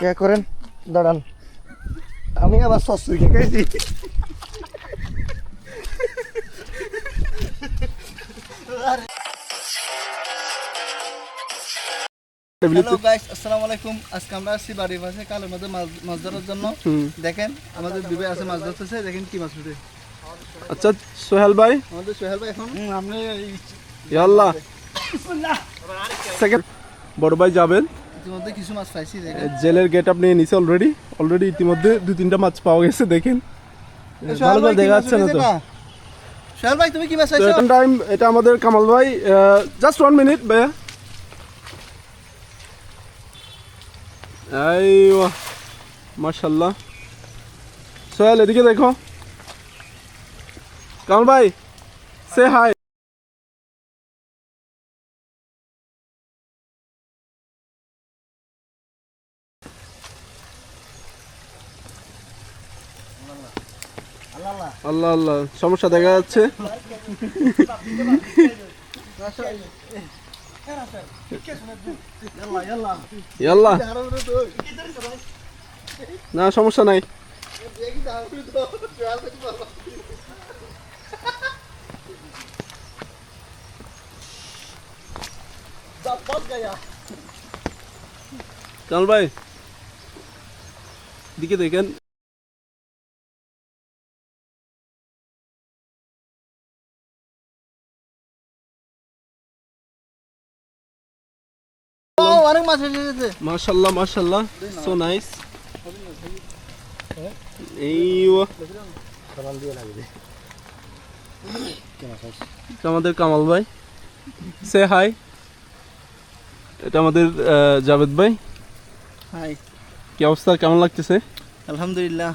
কে করেন দাঁড়ান। আমি আবার সস্তুকে খাইছি। হ্যালো গাইস আসসালামু আলাইকুম আজকে আমরা আসছি বাড়ির পাশে কালের মধ্যে মাছ মাছ ধরার জন্য। দেখেন আমাদের দুবে আছে মাছ ধরতেছে দেখেন কি মাছ উঠে আচ্ছা সোহেল ভাই? আমাদের সোহেল ভাই এখন? আপনি ইয়াল্লাহ। সেকেন্ড বড় ভাই যাবেন? ইতিমধ্যে কিছু মাছ পাইছি জেলের গেট আপনি নিচে অলরেডি অলরেডি ইতিমধ্যে দু তিনটা মাছ পাওয়া গেছে দেখেন। ভালো করে দেখা যাচ্ছে না তো। সোহেল ভাই তুমি কি মাছ পাইছো? টাইম এটা আমাদের কামাল ভাই জাস্ট ওয়ান মিনিট ভাইয়া। এই মার্শাল্লাহ সোহেল এদিকে দেখো। কামাল ভাই সে হাই আল্লাহ আল্লাহ। সমস্যা দেখা যাচ্ছে। না সমস্যা নাই। কাল ভাই দিকে দেখেন। অনেক মাছ এসে গেছে। মাশাল্লাহ মাশাল্লাহ। সো নাইস আমাদের কামাল ভাই। সে হাই এটা আমাদের জাভেদ ভাই। হাই কি অবস্থা? কেমন লাগতেছে? আলহামদুলিল্লাহ।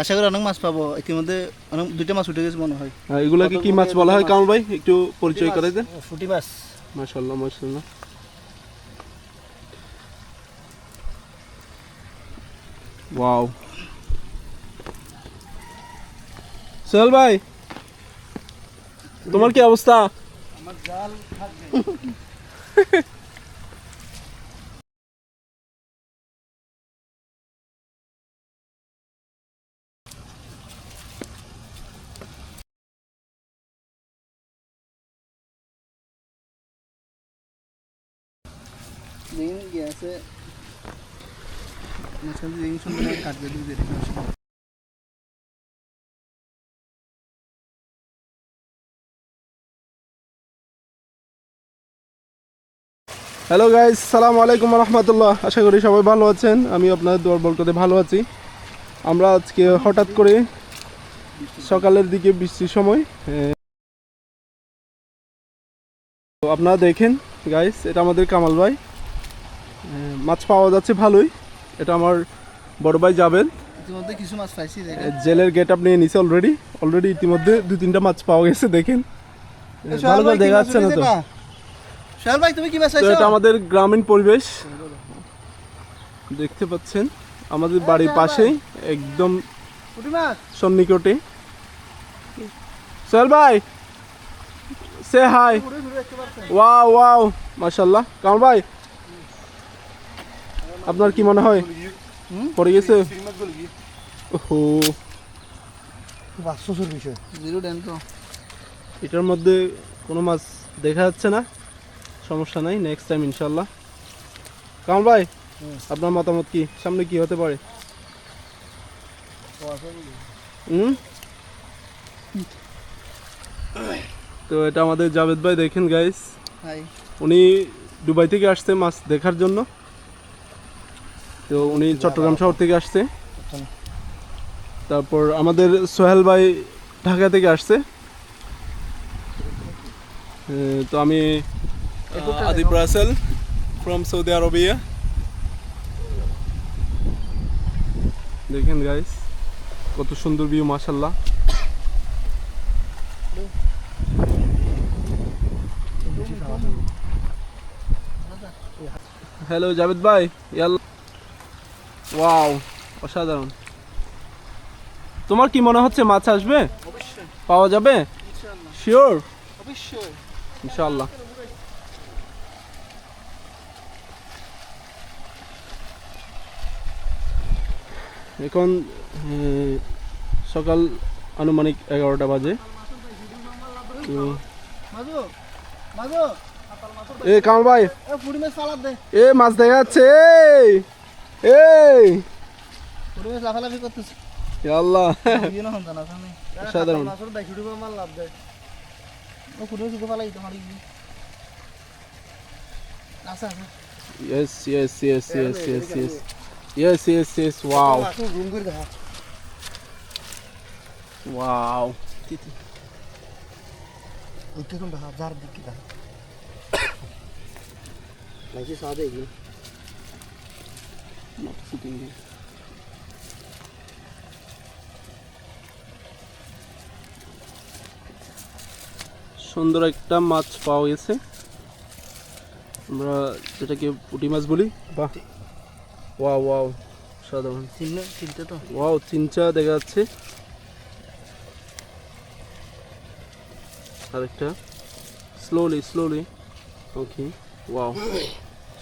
আশা করি অনেক মাছ পাবো। ইতিমধ্যে অনেক দুইটা মাছ উঠে গেছে মনে হয়। আর এগুলাকে কি মাছ বলা হয়? কামাল ভাই একটু পরিচয় করে দেন। ফুটি মাছ। মাশাল্লাহ মাশাল্লাহ। ওয়াও সোহেল ভাই তোমার কি অবস্থা আমার জাল দেখুন কি আছে হ্যালো গাইজ সালাম আলাইকুম রহমতুল্লাহ। আশা করি সবাই ভালো আছেন। আমি আপনাদের দোয়ার বলকতে ভালো আছি। আমরা আজকে হঠাৎ করে সকালের দিকে বৃষ্টির সময় আপনারা দেখেন গাইস এটা আমাদের কামাল ভাই। মাছ পাওয়া যাচ্ছে ভালোই। এটা আমার বড় ভাই যাবেন ইতিমধ্যে কিছু মাছ পাইছি জেলের গেট আপনি নিচে অলরেডি অলরেডি ইতিমধ্যে দু তিনটা মাছ পাওয়া গেছে দেখেন। ভালো করে দেখা যাচ্ছে না তো। সোহেল ভাই তুমি কি মাছ তো পাইছো? এটা আমাদের গ্রামীণ পরিবেশ। দেখতে পাচ্ছেন আমাদের বাড়ির পাশেই একদম সন্নিকটে। সোহেল ভাই সে হাই ওয়াও ওয়াও মাশাল্লাহ কামাল ভাই আপনার কি মনে হয়? পড়ে গেছে? ওহো। বাস্তসুর বিষয়। জিরো ডেন এটার মধ্যে কোনো মাছ দেখা যাচ্ছে না? সমস্যা নাই নেক্সট টাইম ইনশাল্লাহ কামাল ভাই আপনার মতামত কি? সামনে কি হতে পারে? হুম? তো এটা আমাদের জাভেদ ভাই দেখেন গাইস উনি দুবাই থেকে আসছে মাছ দেখার জন্য। তো উনি চট্টগ্রাম শহর থেকে আসছে। তারপর আমাদের সোহেল ভাই ঢাকা থেকে আসছে। তো আমি Adib Rasel from Saudi Arabia দেখেন গাইস কত সুন্দর ভিউ মাশাল্লাহ হ্যালো জাভেদ ভাই ইয়াল ওয়াও অসাধারণ। তোমার কি মনে হচ্ছে মাছ আসবে? পাওয়া যাবে? শিওর অবশ্যই। ইনশাআল্লাহ। এখন সকাল আনুমানিক এগারোটা বাজে। এ কামাল ভাই। এ মাছ দেখা যাচ্ছে এই! লাফালাফি করতেছে। আল্লাহ। ইয়ে সাধারণ। লাভ দেয় ও পুরি মাছ ফালাই তো মারি আচ্ছা আচ্ছা yes yes yes yes yes yes yes yes yes wow wow উঠে কোন দেখা যার দিকে দেখা। নাকি সাদে এগুলো? Not sitting here সুন্দর একটা মাছ পাওয়া গেছে। আমরা যেটাকে পুঁটি মাছ বলি বাহ ওয়াও ওয়াও সাধারণ চিনতে তো। ওয়াও চিনচা দেখা যাচ্ছে। আরেকটা। স্লোলি স্লোলি ওকে ওয়াও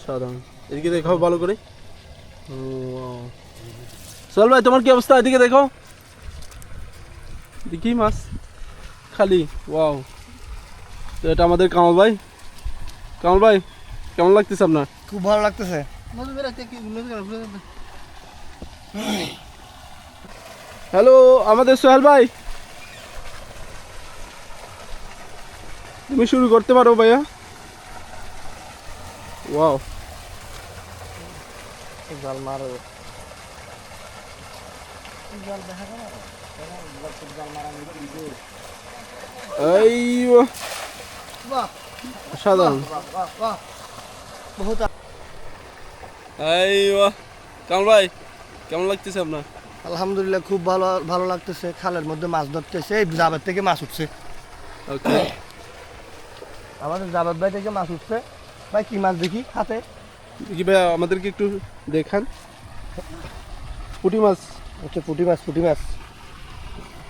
সাধারণ এদিকে দেখাও ভালো করে। চল ভাই তোমার কি অবস্থা? এদিকে দেখো। দেখি মাছ? খালি ওয়াও তো এটা আমাদের কামাল ভাই। কামাল ভাই কেমন লাগতেছে আপনার? খুব ভালো লাগতেছে। হ্যালো আমাদের সোহেল ভাই। তুমি শুরু করতে পারো ভাইয়া। ওয়াও জাল মারো। জাল দেখা বাহ বহুত কামাল ভাই কেমন লাগতেছে আপনার? আলহামদুলিল্লাহ খুব ভালো ভালো লাগতেছে। খালের মধ্যে মাছ ধরতেছে এই জাবের থেকে মাছ উঠছে। ওকে আমাদের জাবেদ ভাই থেকে মাছ উঠছে। ভাই কি মাছ দেখি হাতে? কি ভাই আমাদেরকে একটু দেখান। পুঁটি মাছ। হচ্ছে পুঁটি মাছ পুঁটি মাছ।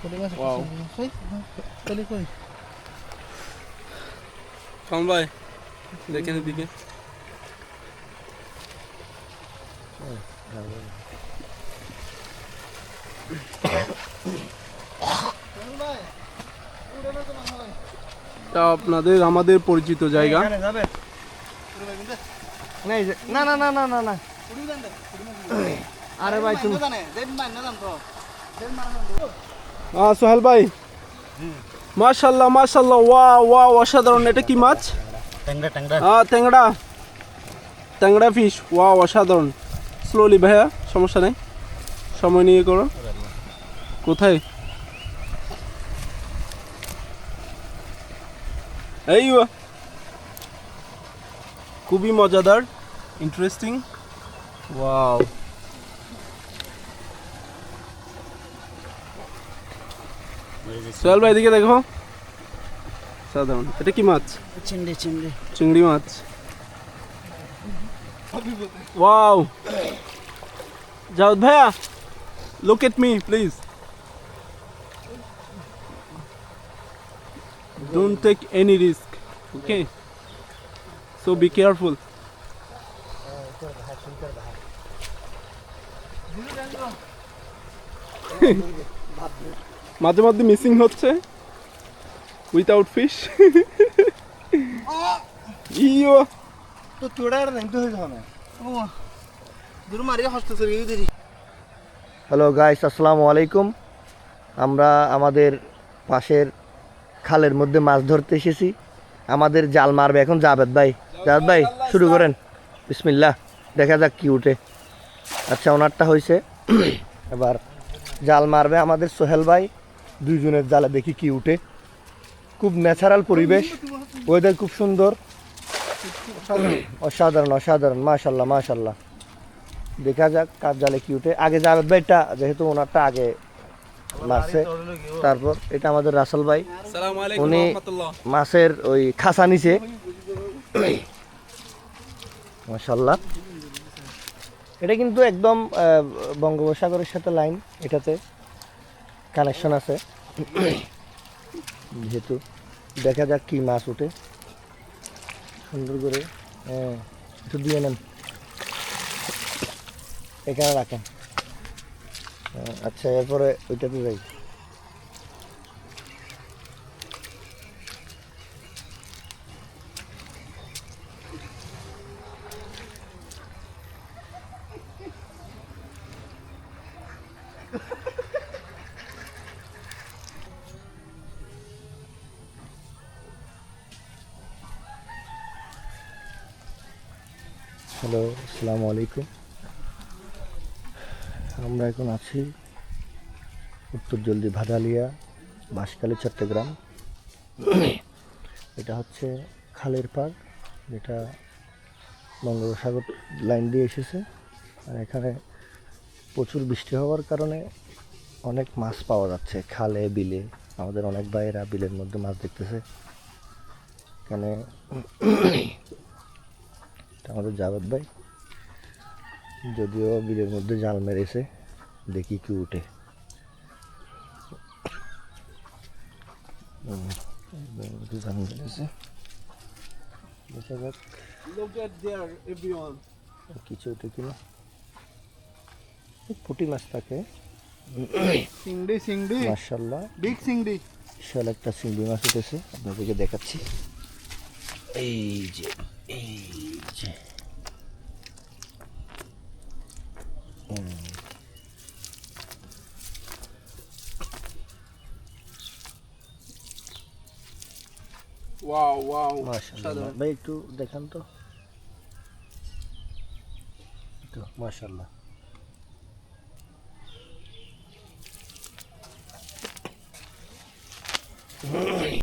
পুঁটি ভাই দেখেন এদিকে। আপনাদের আমাদের পরিচিত জায়গা। যাবে না না না না না না না। আরে ভাই তুমি হ্যাঁ সোহেল ভাই। মাশাল্লাহ মাশাল্লাহ ওয়া ওয়া অসাধারণ। এটা কি মাছ? ট্যাংরা ট্যাংরা। হ্যাঁ ট্যাংরা। ট্যাংরা ফিশ ওয়া অসাধারণ। স্লোলি ভাইয়া সমস্যা নেই। সময় নিয়ে করো। কোথায়? এই ও। খুবই মজাদার ইন্টারেস্টিং ওয়াও সোহেল ভাই এদিকে দেখো। সাধারণ। এটা কি মাছ? চিংড়ি চিংড়ি। চিংড়ি মাছ। ওয়াও জাওদ ভাইয়া look at me please don't take any risk okay so be careful মাঝে মধ্যে মিসিং হচ্ছে। Without fish yo. তো তোড়া নাই তো হয়ে যাবে। ও দূর মারিয়া হসতেছে এই দেরি। হ্যালো গাইস আসসালামু আলাইকুম। আমরা আমাদের পাশের খালের মধ্যে মাছ ধরতে এসেছি। আমাদের জাল মারবে এখন জাবেদ ভাই। জাবেদ ভাই শুরু করেন। বিসমিল্লাহ দেখা যাক কি উঠে। আচ্ছা ওনারটা হয়েছে এবার জাল মারবে আমাদের সোহেল ভাই। দুইজনের জালে দেখি কি উঠে। খুব ন্যাচারাল পরিবেশ। ওয়েদার খুব সুন্দর। অসাধারণ অসাধারণ। মাশাল্লাহ মাশাল্লাহ। দেখা যাক কার জালে কি উঠে। আগে জাভেদ ভাইটা যেহেতু ওনারটা আগে মারছে। তারপর এটা আমাদের রাসেল ভাই। উনি- মাছের ওই খাসা নিচে মাশাল্লাহ এটা কিন্তু একদম বঙ্গোপসাগরের সাথে লাইন এটাতে কানেকশন আছে। যেহেতু দেখা যাক কি মাছ উঠে সুন্দর করে হ্যাঁ একটু দিয়ে নেন। এখানে রাখেন। আচ্ছা এরপরে ওইটাতে যাই। হ্যালো আসসালামু আলাইকুম আমরা এখন আছি উত্তর জলদি ভাদালিয়া, বাঁশখালী, চট্টগ্রাম। এটা হচ্ছে খালের পাড়, যেটা বঙ্গোপসাগর লাইন দিয়ে এসেছে। আর এখানে প্রচুর বৃষ্টি হওয়ার কারণে অনেক মাছ পাওয়া যাচ্ছে। খালে বিলে আমাদের অনেক ভাইয়েরা বিলের মধ্যে মাছ দেখতেছে। এখানে আমাদের জাভেদ ভাই। যদিও বিলের মধ্যে জাল মেরেছে দেখি কি উঠে। জাল মেরেছে। দেখা যাক কিছু উঠে কিনা পুটি মাছ থাকে। চিংড়ি চিংড়ি মার্শাল্লাহ বিগ চিংড়ি বিশাল একটা চিংড়ি মাছ উঠেছে আপনাদেরকে দেখাচ্ছি। এই যে এই যে। Wow wow. ভাই একটু দেখান তো। তো মাশাআল্লাহ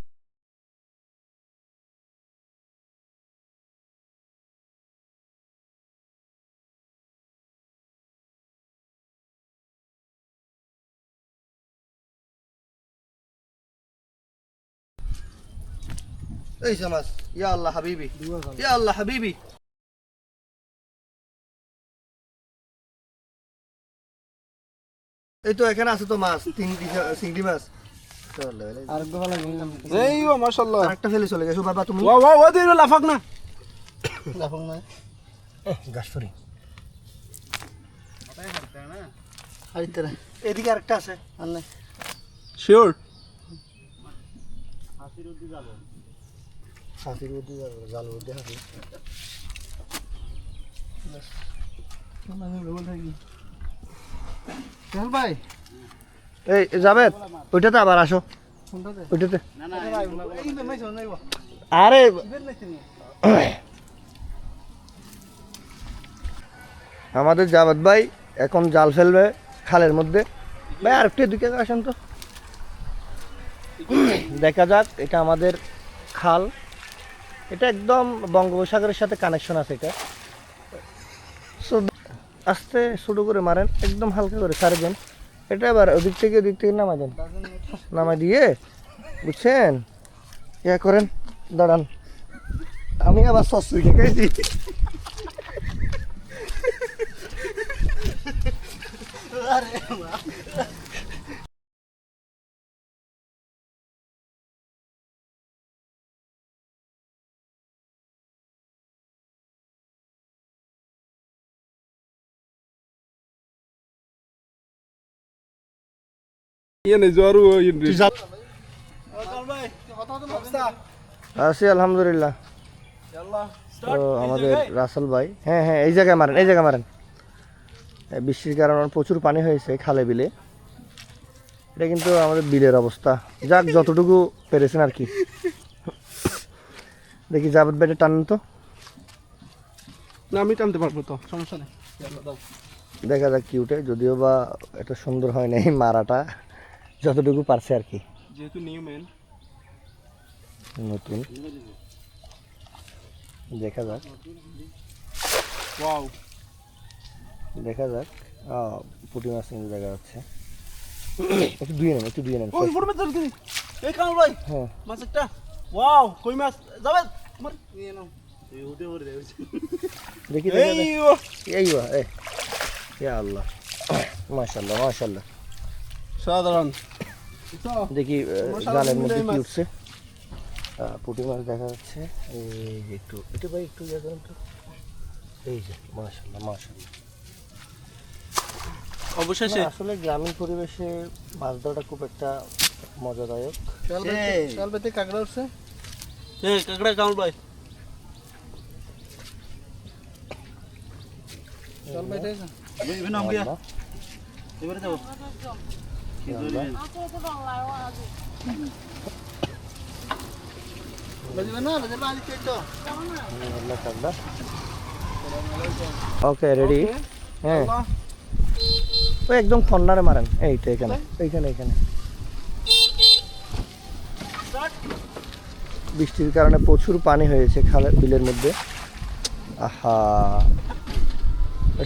এই যে মাছ ইয়া আল্লাহ হাবিবি ইয়া আল্লাহ হাবিবি এই তো এখানে আছে তো মাছ চিংড়ি চিংড়ি মাছ এই ও মাশাআল্লাহ। আরেকটা ফেলে চলে গেছো বাবা তুমি? দিল লাফাক না। লাফাং না। গাছ ফরি এদিকে আরেকটা আছে আর নাই। শিওর হাতির মধ্যে যাবে জাল মধ্যে হাতি ভাই? এই যাবে ওইটাতে আবার আসো। ওইটাতে। আরে আমাদের জাভেদ ভাই এখন জাল ফেলবে খালের মধ্যে। ভাই আর একটু এদিকে আসেন তো। দেখা যাক এটা আমাদের খাল। এটা একদম বঙ্গোপসাগরের সাথে কানেকশন আছে এটা। সো আস্তে শুরু করে মারেন একদম হালকা করে সারে দেন। এটা আবার ওদিক থেকে ওদিক থেকে নামা দেন। নামা দিয়ে, বুঝছেন? ইয়া করেন, দাঁড়ান। আমি আবার খেয়েছি ইয়ে নেই জোয়ারু ইন্দ্রি আছি আলহামদুলিল্লাহ তো আমাদের রাসেল ভাই হ্যাঁ হ্যাঁ এই জায়গায় মারেন এই জায়গায় মারেন বৃষ্টির কারণে প্রচুর পানি হয়েছে খালে বিলে। এটা কিন্তু আমাদের বিলের অবস্থা। যাক যতটুকু পেরেছেন আর কি। দেখি জাভেদ ভাইটা টানেন তো? না আমি টানতে পারব তো সমস্যা নেই। দেখা যাক কি উঠে। যদিও বা এটা সুন্দর হয় নাই মারাটা। যতটুকু পারছে আর কি। যেহেতু নিউ ম্যান নতুন। দেখা যাক। ওয়াও দেখা যাক। পুঁটি মাছ কিন্তু দেখা যাচ্ছে। একটু ধুয়ে নেন একটু ধুয়ে নেন। ওই বড় মাছ এই কাম ভাই হ্যাঁ। মাছ একটা। ওয়াও কই মাছ? যাবে? তোমার নিয়ে নাও। দেখি দেখা এই ইয়া আল্লাহ। মাশাল্লাহ মাশাল্লাহ সাধারণ। দেখি জালের মধ্যে কি মাছ। উঠছে? পুঁটি মাছ দেখা যাচ্ছে। এই যে একটু এটা ভাই একটু ইয়ে করেন তো। এই যে মাশাল্লাহ মাশাল্লাহ অবশেষে। আসলে গ্রামীণ পরিবেশে মাছ ধরাটা খুব একটা মজাদায়ক। চাল কাঁকড়া উঠছে? এ কাঁকড়া কামল ভাই। চাল আমরা এবারে যাব ওকে রেডি হ্যাঁ ওই একদম কর্নারে মারেন। এইটা এখানে। এইখানে এখানে বৃষ্টির কারণে প্রচুর পানি হয়েছে খালের বিলের মধ্যে। আহা।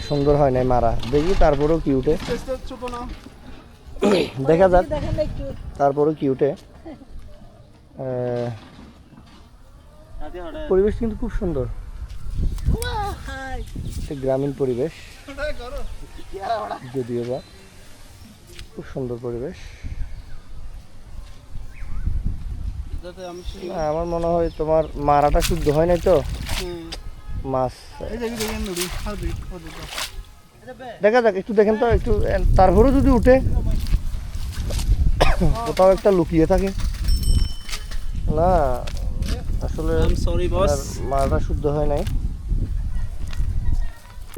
সুন্দর হয় নাই মারা। দেখি তারপরেও কি উঠে। ছোট না। দেখা যাক। তারপরেও কি উঠে পরিবেশ কিন্তু খুব সুন্দর। গ্রামীণ পরিবেশ। যদিও বা খুব সুন্দর পরিবেশ। আমার মনে হয় তোমার মারাটা শুদ্ধ হয় নাই তো? মাছ। দেখি যাক, একটু দেখেন তো, একটু তারপরেও যদি উঠে কোথাও একটা লুকিয়ে থাকে। না আসলে আই এম সরি বস আর মালটা শুদ্ধ হয় নাই।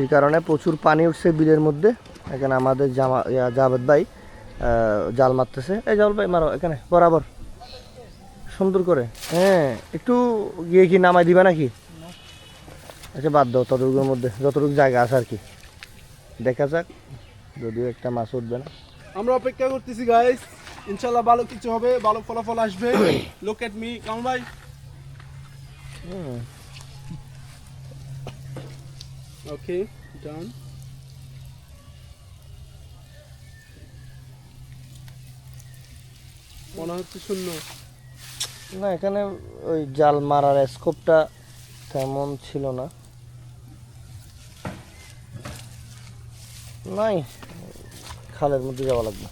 এই কারণে প্রচুর পানি উঠছে বিলের মধ্যে। এখানে আমাদের জামা জাভেদ ভাই জাল মারতেছে। এই জাল ভাই মারো এখানে বরাবর। সুন্দর করে। হ্যাঁ একটু গিয়ে কি নামাই দিবা নাকি? আচ্ছা বাদ দাও ততটুকুর মধ্যে যতটুকু জায়গা আছে আর কি। দেখা যাক যদিও একটা মাছ উঠবে না। আমরা অপেক্ষা করতেছি গাইস ইনশাআল্লাহ ভালো কিছু হবে ভালো ফলাফল আসবে। লুক এট মি কাম ভাই। ওকে ডান মনে হচ্ছে শূন্য। না এখানে ওই জাল মারার স্কোপটা তেমন ছিল না। নাই খালের মধ্যে যাওয়া লাগবে